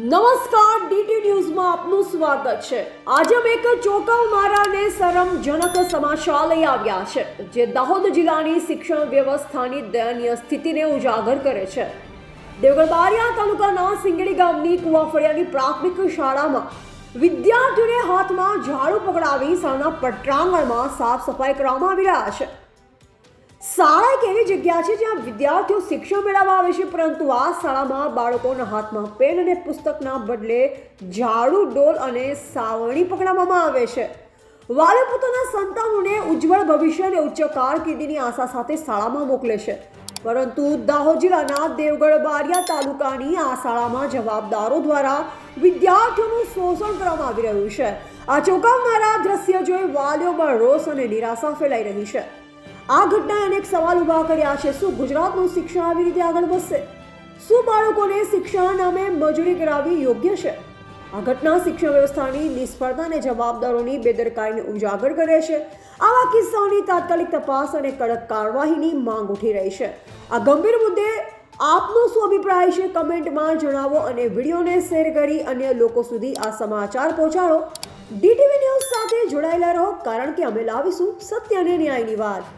નમસ્કાર, ડીટી ન્યૂઝમાં આપનું સ્વાગત છે. આજે અમે એક ચોંકાવનારા અને શરમજનક સમાચાર લઈ આવ્યા છે, જે દાહોદ જિલ્લાની શિક્ષણ વ્યવસ્થાની દયનીય સ્થિતિને ઉજાગર કરે છે. દેવગઢ બારિયા તાલુકાના સિંગડી ગામની કુવાફળિયાની પ્રાથમિક શાળામાં વિદ્યાર્થીઓને હાથમાં ઝાડુ પકડાવી શાળાના પટ્રાંગણમાં સાફ સફાઈ કરવામાં આવી રહ્યા છે. શાળા એક એવી જગ્યા છે જ્યાં વિદ્યાર્થીઓ શિક્ષણ મેળવવા આવે છે, પરંતુ આ શાળામાં બાળકોના હાથમાં પેન અને પુસ્તકના બદલે ઝાડુ, ડોલ અને સાવરણી પકડવામાં આવે છે. વાલે પોતાના સંતાનોને ઉજ્જવળ ભવિષ્ય અને ઉચ્ચ કારકિર્દીની આશા સાથે શાળામાં મોકલે છે. પરંતુ દાહોદ જિલ્લાના દેવગઢ બારિયા તાલુકાની આ શાળામાં જવાબદારો દ્વારા વિદ્યાર્થીઓનું શોષણ કરવામાં આવી રહ્યું છે. આ ચોંકાવનારા દ્રશ્ય જોઈ વાલીઓમાં રોષ અને નિરાશા ફેલાઈ રહી છે. આ ઘટનાએ અનેક સવાલ ઊભા કર્યા છે. શું ગુજરાતનું શિક્ષણ આવી રીતે આગળ વધશે? શું બાળકોને શિક્ષણ નામે મજૂરી કરાવવી યોગ્ય છે? આ ઘટના શિક્ષણ વ્યવસ્થાની નિષ્ફળતા અને જવાબદારોની બેદરકારીને ઉજાગર કરે છે. આવા કિસ્સાઓની તાત્કાલિક તપાસ અને કડક કાર્યવાહીની માંગ ઉઠી રહી છે. આ ગંભીર મુદ્દે આપનો શું અભિપ્રાય છે? કમેન્ટમાં જણાવો અને વિડીયોને શેર કરી અન્ય લોકો સુધી આ સમાચાર પહોંચાડો. ડીટીવી ન્યૂઝ સાથે જોડાયેલા રહો, કારણ કે અમે લાવીશું સત્ય અને ન્યાયની વાત.